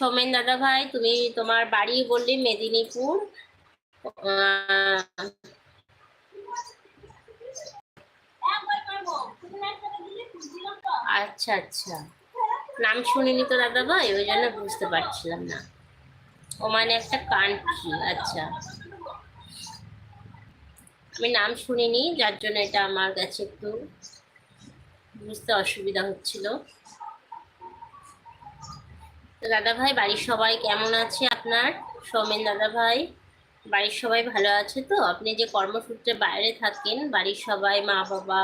সোমেন দাদা ভাই, তুমি তোমার বাড়ি বললে মেদিনীপুর। আচ্ছা আচ্ছা। নাম শুনিনি তো দাদা ভাই, ওই জন্য বুঝতে পারছিলাম না। ও মানে একটা কান্ট্রি আচ্ছা। আমি নাম শুনিনি, যার জন্য এটা আমার কাছে একটু বুঝতে অসুবিধা হচ্ছিল। তো দাদা ভাই বাড়ির সবাই কেমন আছে আপনার? সৌমেন দাদা ভাই বাড়ির সবাই ভালো আছে তো? আপনি যে কর্মসূত্রে বাইরে থাকেন, বাড়ির সবাই মা বাবা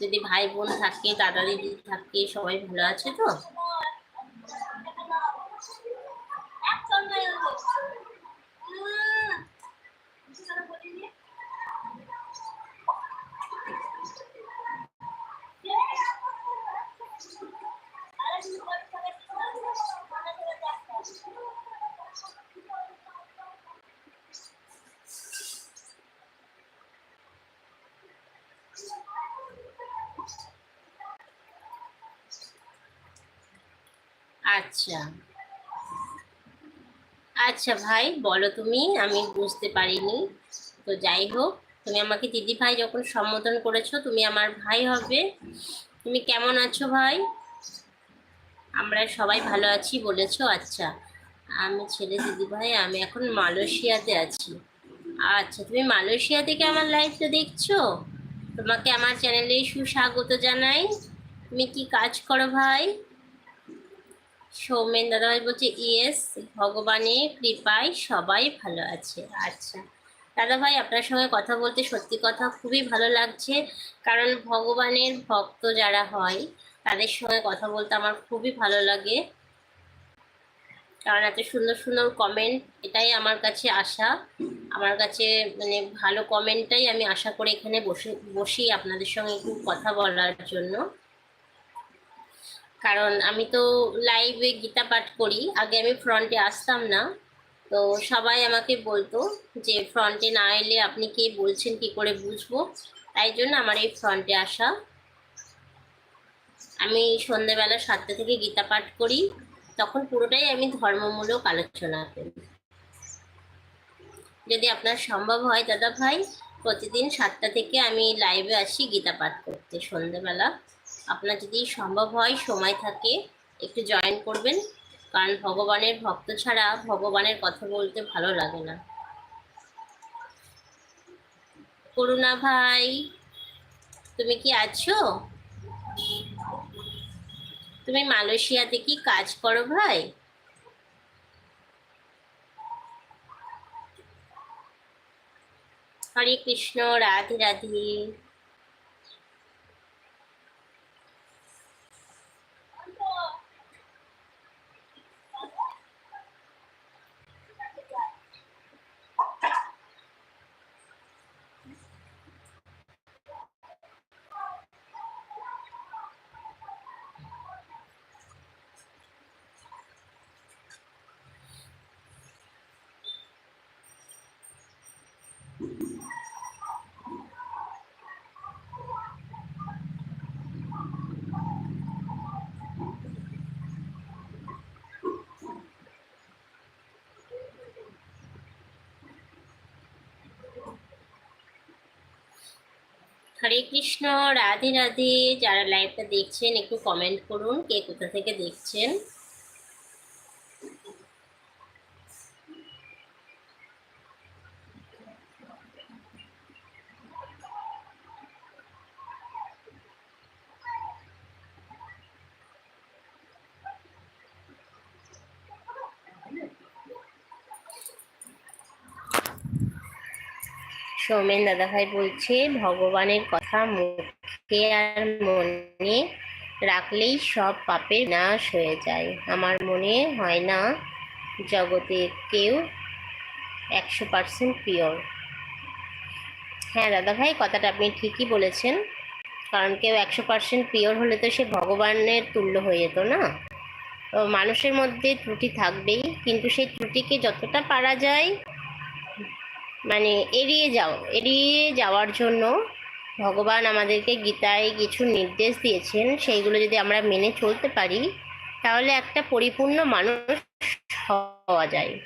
যদি ভাই বোন থাকে দাদা দিদি থাকে, সবাই ভালো আছে তো? আচ্ছা। আচ্ছা ভাই, বলো তুমি, আমি বুঝতে পারিনি। তো যাই হোক, তুমি আমাকে দিদি ভাই যখন সম্বোধন করেছ, তুমি আমার ভাই হবে। তুমি কেমন আছো ভাই? আমরা সবাই ভালো আছি বলেছ? আচ্ছা আমি ছেলে দিদি ভাই, আমি এখন মালয়েশিয়াতে আছি। আচ্ছা তুমি মালয়েশিয়া থেকে আমার লাইফটা দেখছ? তোমাকে আমার চ্যানেলে সুস্বাগত জানাই। তুমি কি কাজ করো ভাই? সৌমেন দাদাভাই বলছে, ইয়েস, ভগবানের কৃপায় সবাই ভালো আছে। আচ্ছা। দাদাভাই আপনার সঙ্গে কথা বলতে সত্যি কথা খুবই ভালো লাগছে, কারণ ভগবানের ভক্ত যারা হয়, তাদের সঙ্গে কথা বলতে আমার খুবই ভালো লাগে। কারণ এত সুন্দর সুন্দর কমেন্ট এটাই আমার কাছে আশা। আমার কাছে মানে ভালো কমেন্টটাই আমি আশা করে এখানে বসে, বসি আপনাদের সঙ্গে একটু কথা বলার জন্য। কারণ আমি তো লাইভে গীতা পাঠ করি। আগে আমি ফ্রন্টে আসতাম না। তো সবাই আমাকে বলতো যে ফ্রন্টে না এলে আপনি কে বলছেন, কি করে বুঝব? তাই জন্য আমার এই ফ্রন্টে আসা। আমি সন্ধেবেলা সাতটা থেকে গীতা পাঠ করি। তখন পুরোটাই আমি ধর্মমূলক আলোচনা করি। যদি আপনার সম্ভব হয়, দাদা ভাই, প্রতিদিন সাতটা থেকে আমি লাইভে আসি গীতা পাঠ করতে সন্ধেবেলা। আপনার যদি সম্ভব হয়, সময় থাকে, একটু জয়েন করবেন। কারণ ভগবানের ভক্ত ছাড়া ভগবানের কথা বলতে ভালো লাগে না। করুণা ভাই, তুমি কি আছো? তুমি মালয়েশিয়াতে কি কাজ করো ভাই? হরে কৃষ্ণ, রাধে রাধে। হরে কৃষ্ণ রাধে রাধে। যারা লাইভটা দেখছেন একটু কমেন্ট করুন কে কোথা থেকে দেখছেন। সৌমেন দাদাভাই বলছে, ভগবানের কথা মুখে আর মনে রাখলেই সব পাপের নাশ হয়ে যায়। আমার মনে হয় না জগতে কেউ একশো পার্সেন্ট পিওর। হ্যাঁ দাদাভাই, কথাটা আপনি ঠিকই বলেছেন। কারণ কেউ একশো পার্সেন্ট পিওর হলে তো সে ভগবানের তুল্য হয়ে যেত, না? মানুষের মধ্যে ত্রুটি থাকবেই, কিন্তু সেই ত্রুটিকে যতটা পারা যায় মানে এড়িয়ে যাও, এড়িয়ে যাওয়ার জন্য ভগবান আমাদেরকে গীতায় কিছু নির্দেশ দিয়েছেন। সেইগুলো যদি আমরা মেনে চলতে পারি, তাহলে একটা পরিপূর্ণ মানুষ হওয়া যায়।